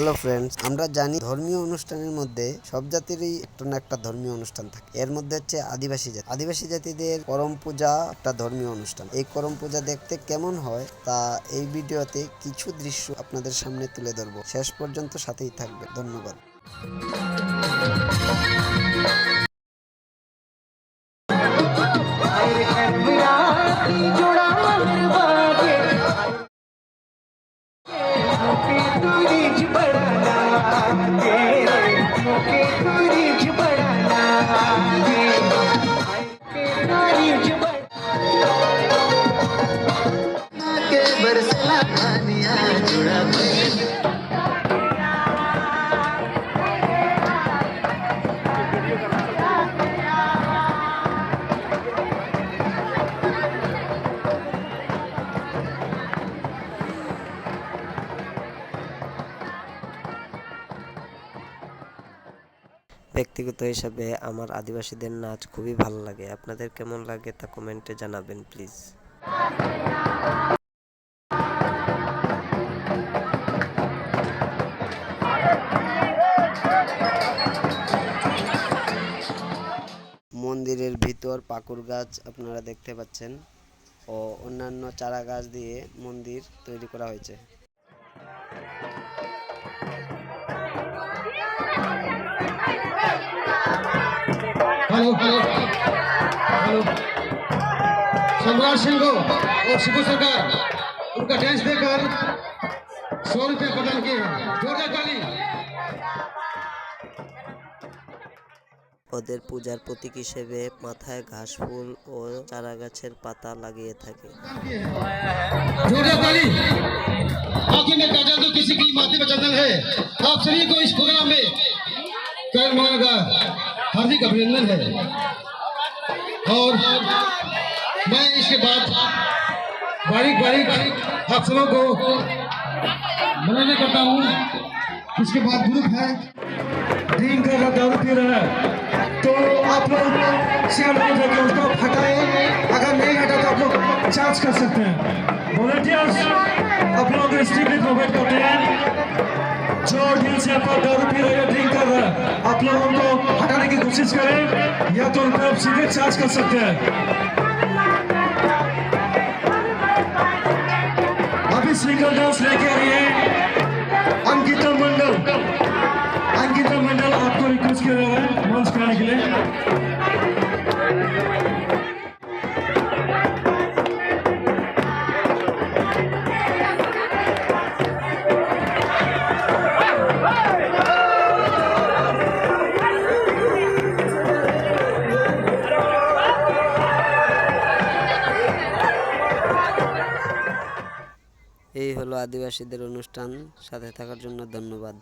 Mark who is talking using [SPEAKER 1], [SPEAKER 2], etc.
[SPEAKER 1] Hello friends আমরা জানি ধর্মীয় অনুষ্ঠানের মধ্যে সব জাতিরই একটা না একটা ধর্মীয় অনুষ্ঠান থাকে। এর মধ্যে হচ্ছে আদিবাসী জাতি। আদিবাসী জাতিদের করম পূজা একটা ধর্মীয় অনুষ্ঠান। এই করম পূজা দেখতে কেমন হয় তা এই ভিডিওতে কিছু দৃশ্য আপনাদের সামনে তুলে ধরবো। শেষ পর্যন্ত সাথেই থাকবে ধন্যবাদ। तुरी बड़ा तेरे मुके तुरी ব্যক্তিগত হিসাবে আমার আদিবাসীদের নাচ খুবই ভালো লাগে। আপনাদের কেমন লাগে তা কমেন্টে জানাবেন প্লিজ মন্দিরের ভিতর পাকুর গাছ আপনারা দেখতে পাচ্ছেন ও অন্যান্য চারা গাছ দিয়ে মন্দির তৈরি করা হয়েছে।
[SPEAKER 2] हेलो हेलो हेलो सम्राट सिंह को और शिबू सरकार उनका डांस देकर सौ रुपये प्रदान किए हैं जोरदार ताली
[SPEAKER 1] ওদের পূজার প্রতীক হিসেবে মাথায় ঘাস ফুল ও চারা গাছের পাতা লাগিয়ে থাকে
[SPEAKER 2] जोरदार ताली आखिर में काजल तो किसी की माथे पर चंदन है आप सभी को इस प्रोग्राम में कर मान का हार्दिक अभिनंदन है। और मैं इसके बाद बारीक बारीक सबों को मनाने करता हूँ। इसके बाद ग्रुप है। कर रहा दारू पी है। तो आप लोग शेयर हो जाके उसको हटाए। अगर नहीं हटा तो आप लोग चार्ज कर सकते हैं। वॉलंटियर्स आप लोग स्ट्रीट में प्रोवाइड करते हैं। जो दिल से आपका दारू पी रहा ड्रिंक कर रहा है, आप लोग उनको की कोशिश करें, या तो उनको आप सीधे चार्ज कर सकते हैं। अभी सिंगल डांस लेके आ रही है। अंकिता मंडल। अंकिता मंडल आपको रिक्वेस्ट कर रहा है मंच कराने के लिए।
[SPEAKER 1] এই হলো আদিবাসীদের অনুষ্ঠান। সাথে থাকার জন্য ধন্যবাদ।